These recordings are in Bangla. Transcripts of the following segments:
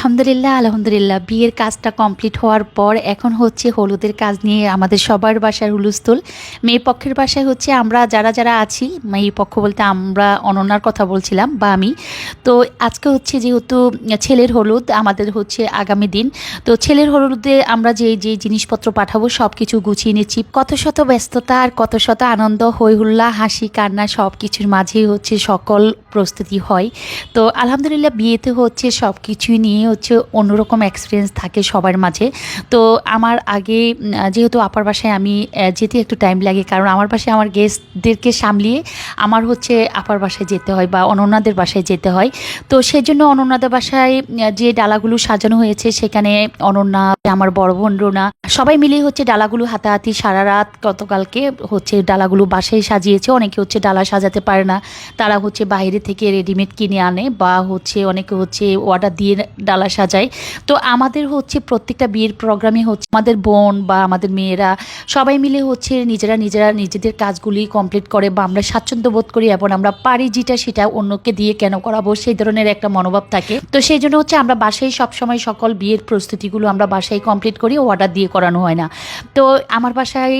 আলহামদুলিল্লাহ আলহামদুলিল্লাহ। বিয়ের কাজটা কমপ্লিট হওয়ার পর এখন হচ্ছে হলুদের কাজ নিয়ে আমাদের সবার বাসার হুলুস্থুল। মেয়ে পক্ষের বাসায় হচ্ছে আমরা যারা যারা আছি মেয়ে পক্ষ বলতে আমরা অনন্যার কথা বলছিলাম, বা আমি। তো আজকে হচ্ছে যেহেতু ছেলের হলুদ আমাদের হচ্ছে আগামী দিন, তো ছেলের হলুদে আমরা যে যে জিনিসপত্র পাঠাবো সব কিছু গুছিয়ে নিচ্ছি। কত শত ব্যস্ততা আর কত শত আনন্দ হইহুল্লা হাসি, কান্না সব কিছুর মাঝেই হচ্ছে সকল প্রস্তুতি হয়। তো আলহামদুলিল্লাহ বিয়েতে হচ্ছে সব কিছুই নিয়ে হচ্ছে অন্যরকম এক্সপিরিয়েন্স থাকে সবার মাঝে। তো আমার আগে যেহেতু আপার বাসায় আমি যেতে একটু টাইম লাগে, কারণ আমার বাসায় আমার গেস্টদেরকে সামলিয়ে আমার হচ্ছে আপার বাসায় যেতে হয় বা অনন্যাদের বাসায় যেতে হয়। তো সেই জন্য অনন্যাদের বাসায় যে ডালাগুলো সাজানো হয়েছে, সেখানে অনন্যা, আমার বড় বোন রোনা, সবাই মিলে হচ্ছে ডালাগুলো হাতাহাতি সারা রাত গতকালকে হচ্ছে ডালাগুলো বাসায় সাজিয়েছে। অনেকে হচ্ছে ডালা সাজাতে পারে না, তারা হচ্ছে বাইরে থেকে রেডিমেড কিনে আনে বা হচ্ছে অনেকে হচ্ছে অর্ডার দিয়ে ডালা সাজায় তো আমাদের হচ্ছে প্রত্যেকটা বিয়ের প্রোগ্রামে হচ্ছে আমাদের বোন বা আমাদের মেয়েরা সবাই মিলে হচ্ছে নিজেরা নিজেরা নিজেদের কাজগুলি কমপ্লিট করে বা আমরা স্বাচ্ছন্দ্য বোধ করি এবং আমরা পারি যেটা সেটা অন্যকে দিয়ে কেন করাবো সেই ধরনের একটা মনোভাব থাকে। তো সেই জন্য হচ্ছে আমরা বাসায় সবসময় সকল বিয়ের প্রস্তুতিগুলো আমরা বাসায় কমপ্লিট করি অর্ডার দিয়ে করানো হয় না। তো আমার বাসায়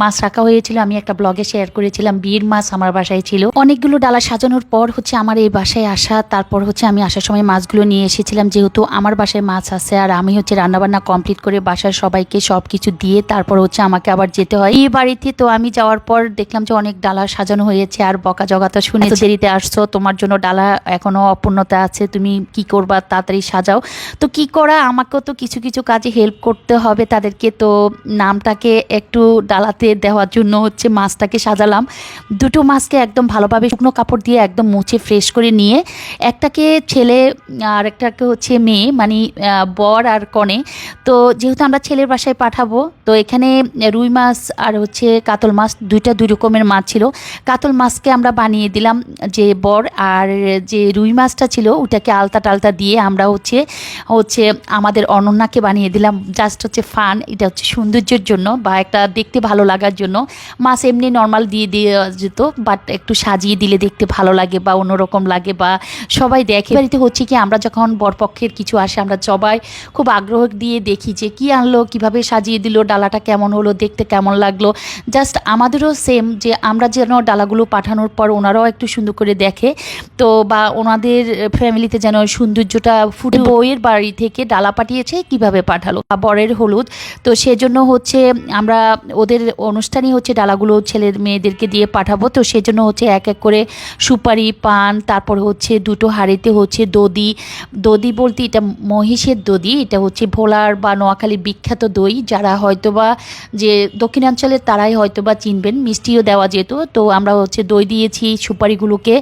মাছ রাখা হয়েছিল, আমি একটা ব্লগে শেয়ার করেছিলাম, বিয়ের মাছ আমার বাসায় ছিল। অনেকগুলো ডালা সাজানোর পর হচ্ছে আমার এই বাসায় আসা, তারপর হচ্ছে আমি আসার সময় মাছগুলো নিয়ে এসেছিলাম, যেহেতু আমার বাসায় মাছ আছে আর আমি হচ্ছে রান্নাবান্না কমপ্লিট করে বাসার সবাইকে সব কিছু দিয়ে তারপর হচ্ছে আমাকে আবার যেতে হয়। এই বাড়িতে তো আমি যাওয়ার পর দেখলাম যে অনেক ডালা সাজানো হয়েছে আর বকা জগাতা শুনে দেরিতে আসছো? তোমার জন্য ডালা এখনও অপূর্ণতা আছে। তুমি কি করবা? তাড়াতাড়ি সাজাও। তো কি করা? আমাকেও তো কিছু কিছু কাজে হেল্প করতে হবে। তাদেরকে তো নামটাকে একটু ডালাতে দেওয়ার জন্য হচ্ছে মাছটাকে সাজালাম। দুটো মাছকে একদম ভালোভাবে শুকনো কাপড় দিয়ে একদম মুছে ফ্রেশ করে নিয়ে, একটাকে ছেলে আর একটাকে হচ্ছে মেয়ে মানে বর আর কনে। তো যেহেতু আমরা ছেলের বাসায় পাঠাবো, তো এখানে রুই মাছ আর হচ্ছে কাতল মাছ দুইটা দুই রকমের মাছ ছিল। কাতল মাছকে আমরা বানিয়ে দিলাম যে বর আর যে রুই মাছটা ছিল, ওটাকে আলতা টালতা দিয়ে আমরা হচ্ছে হচ্ছে আমাদের অনন্যাকে বানিয়ে দিলাম। জাস্ট হচ্ছে ফান, এটা হচ্ছে সৌন্দর্যের জন্য বা একটা দেখতে ভালো লাগার জন্য। মাছ এমনি নর্মাল দিয়ে দিয়ে যেত, বাট একটু সাজিয়ে দিলে দেখতে ভালো লাগে বা অন্যরকম লাগে বা সবাই দেখে। বাড়িতে হচ্ছে কি, আমরা যখন বরপক্ষের কিছু আসে, আমরা সবাই খুব আগ্রহ দিয়ে দেখি যে কি আনলো, কীভাবে সাজিয়ে দিল, ডালাটা কেমন হলো, দেখতে কেমন লাগল। জাস্ট আমাদেরও সেম যে আমরা যেন ডালাগুলো পাঠানোর পর ওনারাও একটু সুন্দর করে দেখে। তো বা ওনাদের ফ্যামিলিতে যেন সৌন্দর্যটা ফুটে। বইয়ের বাড়ি থেকে ডালা পাঠিয়েছে, কীভাবে পাঠালো? বা বরের হলুদ। তো সেজন্য হচ্ছে আমরা ওদের অনুষ্ঠানই হচ্ছে ডালাগুলো ছেলের মেয়েদেরকে দিয়ে পাঠাবো। তো সেজন্য হচ্ছে এক এক করে সুপারি, পান, তারপর হচ্ছে দুটো হাঁড়িতে হচ্ছে দদি দদি বলতে এটা মহিষের দধি, এটা হচ্ছে ভোলার বা নোয়াখালীর বিখ্যাত দই, যারা হয়তোবা যে দক্ষিণাঞ্চলের তারাই হয়তোবা চিনবেন, মিষ্টিও দেওয়া যেত। তো আমরা হচ্ছে দই দিয়েছি সুপারিগুলোকে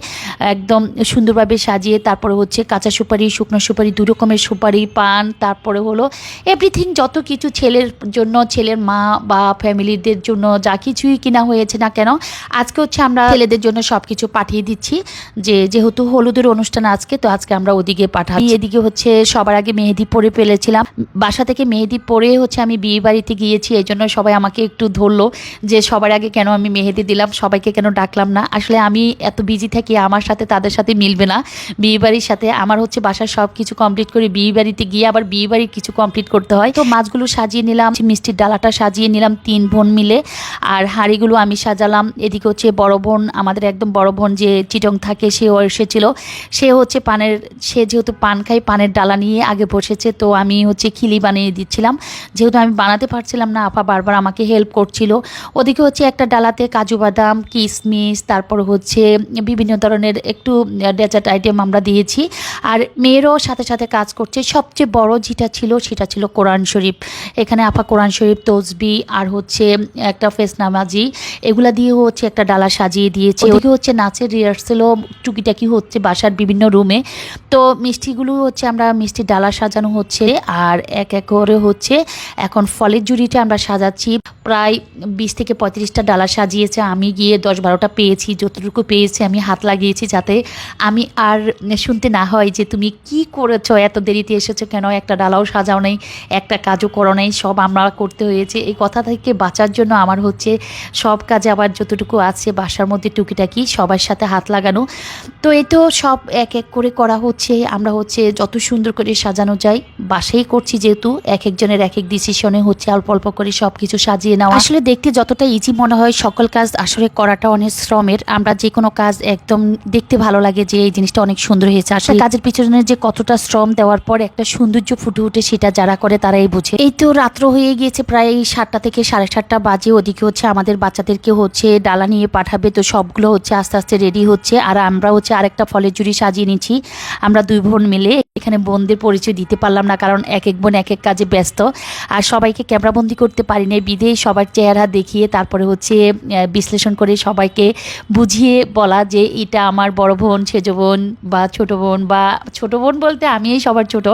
একদম সুন্দরভাবে সাজিয়ে, তারপরে হচ্ছে কাঁচা সুপারি, শুকনো সুপারি, দু রকমের সুপারি, পান, তারপরে হলো এভরিথিং যত কিছু ছেলের জন্য, ছেলের মা বা ফ্যামিলিদের জন্য যা কিছুই কিনা হয়েছে না কেন, আজকে হচ্ছে আমরা ছেলেদের জন্য সব কিছু পাঠিয়ে দিচ্ছি। যে যেহেতু হলুদের অনুষ্ঠান আজকে, তো আজকে আমরা ওদিকে পাঠাই এদিকে হচ্ছে সবার আগে মেহেদি পরে ফেলেছিলাম। বাসা থেকে মেহেদি পরে হচ্ছে আমি বিয়ে বাড়িতে গিয়েছি, এই জন্য সবাই আমাকে একটু ধরলো যে সবার আগে কেন আমি মেহেদি দিলাম, সবাইকে কেন ডাকলাম না। আসলে আমি এত বিজি থাকি, আমার সাথে তাদের সাথে মিলবে না। বিয়ে বাড়ির সাথে আমার হচ্ছে বাসার সব কিছু কমপ্লিট করে বিয়ে বাড়িতে গিয়ে আবার বিয়ে বাড়ির কিছু কমপ্লিট করতে হয়। তো মাছগুলো সাজিয়ে নিলাম, মিষ্টির ডালাটা সাজিয়ে নিলাম তিন বোন মিলে। আর হাঁড়িগুলো আমি সাজালাম, এদিকে হচ্ছে বড় বোন, আমাদের একদম বড় বোন যে চিটং থাকে সেও এসেছিল। সে হচ্ছে পানের, সে যেহেতু পান খায়, পানের ডালা নিয়ে আগে বসেছে তো আমি হচ্ছে খিলি বানিয়ে দিচ্ছিলাম। যেহেতু আমি বানাতে পারছিলাম না আপা বারবার আমাকে হেল্প করছিল। ওদিকে হচ্ছে একটা ডালাতে কাজু বাদাম কিশমিশ তারপর হচ্ছে বিভিন্ন ধরনের একটু ডেজার্ট আইটেম আমরা দিয়েছি। আর মেয়েরও সাথে সাথে কাজ করছে। সবচেয়ে বড় যেটা ছিল সেটা ছিল কোরআন শরীফ। এখানে আপা কোরআন শরীফ তসবি আর হচ্ছে একটা ফেস নামাজি এগুলা দিয়ে হচ্ছে একটা ডালা সাজিয়ে দিয়েছে। ওদিকে হচ্ছে নাচের রিহার্সেলও টুকিটাকি হচ্ছে বাসার বিভিন্ন রুমে তো মিষ্টিগুলো হচ্ছে আমরা মিষ্টির ডালা সাজানো হচ্ছে আর এক এক করে হচ্ছে এখন ফলের জুড়িটা আমরা সাজাচ্ছি। প্রায় বিশ থেকে পঁয়ত্রিশটা ডালা সাজিয়েছে। আমি গিয়ে দশ বারোটা পেয়েছি, যতটুকু পেয়েছি আমি হাত লাগিয়েছি যাতে আমি আর শুনতে না হয় যে তুমি কি করেছ, এত দেরিতে এসেছ কেন? একটা ডালাও সাজাও নেই, একটা কাজও করো নেই, সব আমরা করতে হয়েছে। এই কথা থেকে বাঁচার জন্য আমার হচ্ছে সব কাজে আবার যতটুকু আছে বাসার মধ্যে টুকিটাকি সবার সাথে হাত লাগানো। তো এই তো সব এক এক করে করা হচ্ছে। আমরা হচ্ছে যত সুন্দর করে সাজানো যায়। বাসেই করছি যেহেতু এক একজনের এক এক ডিসিশনে হচ্ছে অল্প অল্প করে সব কিছু সাজিয়ে নেওয়া। আসলে দেখতে যতটা ইজি মনে হয় সকল কাজ আসলে করাটা অনেক শ্রমের। আমরা যে কোনো কাজ একদম দেখতে ভালো লাগে যে এই জিনিসটা অনেক সুন্দর হয়েছে। আসলে কাজের পিছনে যে কতটা শ্রম দেওয়ার পর একটা সৌন্দর্য ফুটে উঠে সেটা যারা করে তারাই বুঝে। এই তো রাত্র হয়ে গিয়েছে প্রায় সাতটা থেকে সাড়ে সাতটা বাজে। ওদিকে হচ্ছে আমাদের বাচ্চাদেরকে হচ্ছে ডালা নিয়ে পাঠাবে। তো সবগুলো হচ্ছে আস্তে আস্তে রেডি হচ্ছে। আর আমরা হচ্ছে আরেকটা ফলের জুড়ি সাজিয়ে নিচ্ছি। আমরা দুই বোন মিলে এখানে বোনদের পরিচয় দিতে পারলাম না, কারণ এক এক বোন, এক এক কাজে ব্যস্ত। আর সবাইকে ক্যামেরাবন্দি করতে পারি না বিদে সবার চেহারা দেখিয়ে তারপরে হচ্ছে বিশ্লেষণ করে সবাইকে বুঝিয়ে বলা যে এটা আমার বড় বোন, সেজ বোন বা ছোট বোন বা ছোট বোন বলতে আমিই সবার ছোট।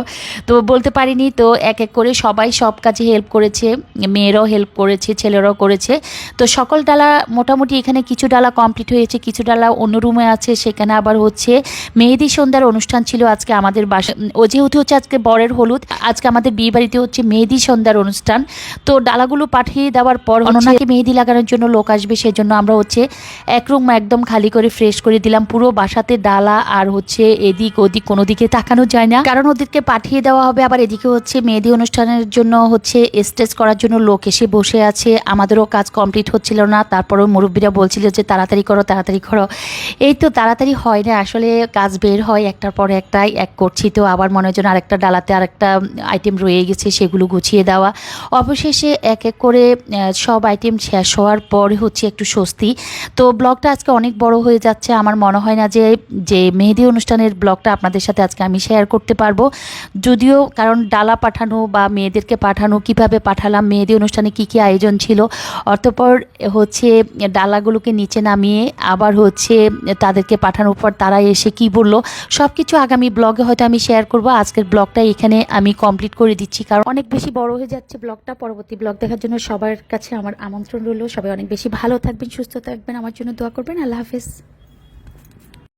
তো বলতে পারিনি, তো এক এক করে সবাই সব কাজে হেল্প করেছে, মেয়েরাও হেল্প করেছে, ছেলেরাও করেছে। তো সকল ডালা মোটামুটি এখানে কিছু ডালা কমপ্লিট হয়েছে, কিছু ডালা অন্য রুমে আছে, সেখানে আবার হচ্ছে মেহেদি সন্ধ্যার অনুষ্ঠান ছিল আজকে আমাদের বাসা ও যেহেতু হচ্ছে আজকে বরের হলুদ আজকে আমাদের বিয়ে বাড়িতে হচ্ছে মেহেদি সন্ধ্যার অনুষ্ঠান। তো ডালাগুলো পাঠিয়ে দেওয়ার পর অননাকে মেহেদি লাগানোর জন্য লোক আসবে সেজন্য আমরা হচ্ছে এক রুম একদম খালি করে ফ্রেশ করে দিলাম। পুরো বাসাতে ডালা আর হচ্ছে এদিক ওদিক কোনো দিকে তাকানো যায় না। কারণ ওদেরকে পাঠিয়ে দেওয়া হবে আবার এদিকে হচ্ছে মেহেদি অনুষ্ঠানের জন্য হচ্ছে স্টেজ করার জন্য লোক এসে বসে আছে। আমাদেরও কাজ কমপ্লিট হচ্ছিল না তারপরেও মুরব্বীরা বলছিল যে তাড়াতাড়ি করো তাড়াতাড়ি করো। এই তো তাড়াতাড়ি হয় না আসলে কাজ বের হয় একটার পর একটাই এক করছি তো আবার মনে হয় আরেকটা ডালাতে আরেকটা আইটেম রয়ে গেছে, সেগুলো গুছিয়ে দেওয়া। অবশেষে এক এক করে সব আইটেম শেষ হওয়ার পরে হচ্ছে একটু স্বস্তি। তো ব্লগটা আজকে অনেক বড় হয়ে যাচ্ছে। আমার মনে হয় না যে যে মেহেদি অনুষ্ঠানের ব্লগটা আপনাদের সাথে আজকে আমি শেয়ার করতে পারব। যদিও কারণ ডালা পাঠানো বা মেয়েদেরকে পাঠানো, কীভাবে পাঠালাম, মেহেদি অনুষ্ঠানে কি কি আয়োজন ছিল অর্থপর হচ্ছে ডালাগুলোকে নিচে নামিয়ে আবার হচ্ছে তাদেরকে পাঠানোর পর তারা এসে কি বলল সব কিছু আগামী ব্লগে হয়তো আমি শেয়ার করব। আজকের ব্লগটা এখানে আমি কমপ্লিট করে দিচ্ছি, কারণ অনেক বেশি বড় হয়ে যাচ্ছে ব্লগটা পরবর্তী ব্লগ দেখার জন্য সবার কাছে আমার আমন্ত্রণ রইল। সবাই অনেক বেশি ভালো থাকবেন, সুস্থ থাকবেন। আমার জন্য দোয়া করবেন। আল্লাহ হাফেজ।